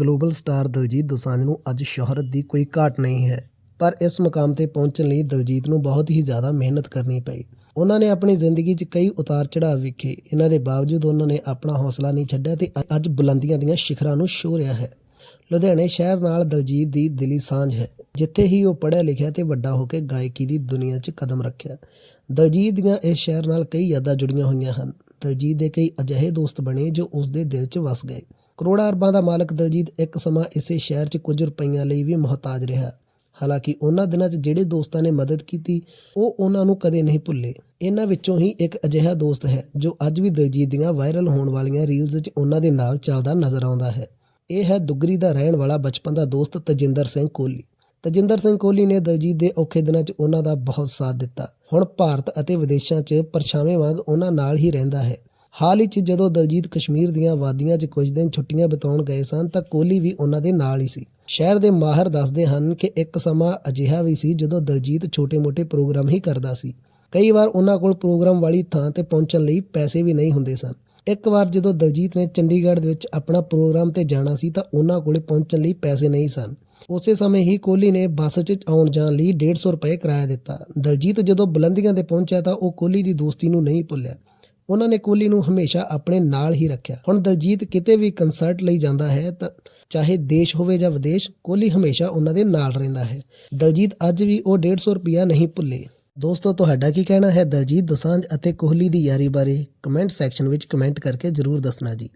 Global star Daljit Dosanjh ਨੂੰ ਅੱਜ ਸ਼ੋਹਰਤ ਦੀ ਕੋਈ ਘਾਟ ਨਹੀਂ ਹੈ, ਪਰ ਇਸ ਮੁਕਾਮ ਤੇ ਪਹੁੰਚਣ ਲਈ ਦਲਜੀਤ ਨੂੰ ਬਹੁਤ ਹੀ ਜ਼ਿਆਦਾ ਮਿਹਨਤ ਕਰਨੀ ਪਈ। ਉਹਨਾਂ ਨੇ ਆਪਣੀ ਜ਼ਿੰਦਗੀ 'ਚ ਕਈ ਉਤਾਰ ਚੜਾਅ ਵੇਖੇ। ਇਹਨਾਂ ਦੇ ਬਾਵਜੂਦ ਉਹਨਾਂ ਨੇ ਆਪਣਾ ਹੌਸਲਾ ਨਹੀਂ ਛੱਡਿਆ ਤੇ ਅੱਜ ਬੁਲੰਦੀਆਂ ਦੀਆਂ ਸ਼ਿਖਰਾਂ ਨੂੰ ਛੂਹ ਰਿਹਾ ਹੈ। ਲੁਧਿਆਣੇ ਸ਼ਹਿਰ ਨਾਲ ਦਲਜੀਤ ਦੀ ਦਿਲੀ ਸਾਂਝ ਹੈ, ਜਿੱਥੇ ਹੀ ਉਹ ਪੜ੍ਹਿਆ ਲਿਖਿਆ ਤੇ ਵੱਡਾ ਹੋ ਕੇ ਗਾਇਕੀ ਦੀ ਦੁਨੀਆ 'ਚ ਕਦਮ ਰੱਖਿਆ। ਦਲਜੀਤ ਦੀਆਂ ਇਸ ਸ਼ਹਿਰ ਨਾਲ ਕਈ ਯਾਦਾਂ ਜੁੜੀਆਂ ਹੋਈਆਂ ਹਨ। ਦਲਜੀਤ ਦੇ ਕਈ ਅਜਿਹੇ ਦੋਸਤ ਬਣੇ ਜੋ ਉਸ ਦੇ ਦਿਲ 'ਚ ਵਸ ਗਏ। ਕਰੋੜਾਂ ਅਰਬਾਂ ਦਾ ਮਾਲਕ ਦਲਜੀਤ ਇੱਕ ਸਮਾਂ ਇਸੇ ਸ਼ਹਿਰ 'ਚ ਕੁਝ ਰੁਪਈਆਂ ਲਈ ਵੀ ਮੁਹਤਾਜ ਰਿਹਾ। ਹਾਲਾਂਕਿ ਉਹਨਾਂ ਦਿਨਾਂ 'ਚ ਜਿਹੜੇ ਦੋਸਤਾਂ ਨੇ ਮਦਦ ਕੀਤੀ, ਉਹ ਉਹਨਾਂ ਨੂੰ ਕਦੇ ਨਹੀਂ ਭੁੱਲੇ। ਇਹਨਾਂ ਵਿੱਚੋਂ ਹੀ ਇੱਕ ਅਜਿਹਾ ਦੋਸਤ ਹੈ, ਜੋ ਅੱਜ ਵੀ ਦਲਜੀਤ ਦੀਆਂ ਵਾਇਰਲ ਹੋਣ ਵਾਲੀਆਂ ਰੀਲਜ਼ 'ਚ ਉਹਨਾਂ ਦੇ ਨਾਲ ਚੱਲਦਾ ਨਜ਼ਰ ਆਉਂਦਾ ਹੈ। ਇਹ ਹੈ ਦੁੱਗਰੀ ਦਾ ਰਹਿਣ ਵਾਲਾ ਬਚਪਨ ਦਾ ਦੋਸਤ ਤਜਿੰਦਰ ਸਿੰਘ ਕੋਹਲੀ। ਤਜਿੰਦਰ ਸਿੰਘ ਕੋਹਲੀ ਨੇ ਦਲਜੀਤ ਦੇ ਔਖੇ ਦਿਨਾਂ 'ਚ ਉਹਨਾਂ ਦਾ ਬਹੁਤ ਸਾਥ ਦਿੱਤਾ। ਹੁਣ ਭਾਰਤ ਅਤੇ ਵਿਦੇਸ਼ਾਂ 'ਚ ਪਰਛਾਵੇਂ ਵਾਂਗ ਉਹਨਾਂ ਨਾਲ ਹੀ ਰਹਿੰਦਾ ਹੈ। ਹਾਲ ਹੀ 'ਚ ਜਦੋਂ ਦਲਜੀਤ ਕਸ਼ਮੀਰ ਦੀਆਂ ਵਾਦੀਆਂ 'ਚ ਕੁਝ ਦਿਨ ਛੁੱਟੀਆਂ ਬਿਤਾਉਣ ਗਏ ਸਨ, ਤਾਂ ਕੋਹਲੀ ਵੀ ਉਹਨਾਂ ਦੇ ਨਾਲ ਹੀ ਸੀ। ਸ਼ਹਿਰ ਦੇ ਮਾਹਰ ਦੱਸਦੇ ਹਨ ਕਿ ਇੱਕ ਸਮਾਂ ਅਜਿਹਾ ਵੀ ਸੀ ਜਦੋਂ ਦਲਜੀਤ ਛੋਟੇ-ਮੋਟੇ ਪ੍ਰੋਗਰਾਮ ਹੀ ਕਰਦਾ ਸੀ। ਕਈ ਵਾਰ ਉਹਨਾਂ ਕੋਲ ਪ੍ਰੋਗਰਾਮ ਵਾਲੀ ਥਾਂ ਤੇ ਪਹੁੰਚਣ ਲਈ ਪੈਸੇ ਵੀ ਨਹੀਂ ਹੁੰਦੇ ਸਨ। ਇੱਕ ਵਾਰ ਜਦੋਂ ਦਲਜੀਤ ਨੇ ਚੰਡੀਗੜ੍ਹ ਦੇ ਵਿੱਚ ਆਪਣਾ ਪ੍ਰੋਗਰਾਮ ਤੇ ਜਾਣਾ ਸੀ, ਤਾਂ ਉਹਨਾਂ ਕੋਲੇ ਪਹੁੰਚਣ ਲਈ ਪੈਸੇ ਨਹੀਂ ਸਨ। ਉਸੇ ਸਮੇਂ ਹੀ ਕੋਹਲੀ ਨੇ ਬੱਸ 'ਚ ਆਉਣ ਜਾਣ ਲਈ 150 ਰੁਪਏ ਕਿਰਾਇਆ ਦਿੱਤਾ। ਦਲਜੀਤ ਜਦੋਂ ਬੁਲੰਦੀਆਂ ਤੇ ਪਹੁੰਚਿਆ ਤਾਂ ਉਹ ਕੋਹਲੀ ਦੀ ਦੋਸਤੀ ਨੂੰ ਨਹੀਂ ਭੁੱਲਿਆ। ਉਹਨਾਂ ਨੇ ਕੋਹਲੀ ਨੂੰ ਹਮੇਸ਼ਾ ਆਪਣੇ ਨਾਲ ਹੀ ਰੱਖਿਆ। ਹੁਣ ਦਲਜੀਤ ਕਿਤੇ ਵੀ ਕੰਸਰਟ ਲਈ ਜਾਂਦਾ ਹੈ ਤਾਂ ਚਾਹੇ ਦੇਸ਼ ਹੋਵੇ ਜਾਂ ਵਿਦੇਸ਼, ਕੋਹਲੀ ਹਮੇਸ਼ਾ ਉਹਨਾਂ ਦੇ ਨਾਲ ਰਹਿੰਦਾ ਹੈ। ਦਲਜੀਤ ਅੱਜ ਵੀ ਉਹ 150 ਰੁਪਿਆ ਨਹੀਂ ਭੁੱਲੇ। ਦੋਸਤੋ, ਤੁਹਾਡਾ ਕੀ ਕਹਿਣਾ ਹੈ? ਦਲਜੀਤ ਦੋਸਾਂਝ ਅਤੇ ਕੋਹਲੀ ਦੀ ਯਾਰੀ ਬਾਰੇ ਕਮੈਂਟ ਸੈਕਸ਼ਨ ਵਿੱਚ ਕਮੈਂਟ ਕਰਕੇ ਜਰੂਰ ਦੱਸਣਾ ਜੀ।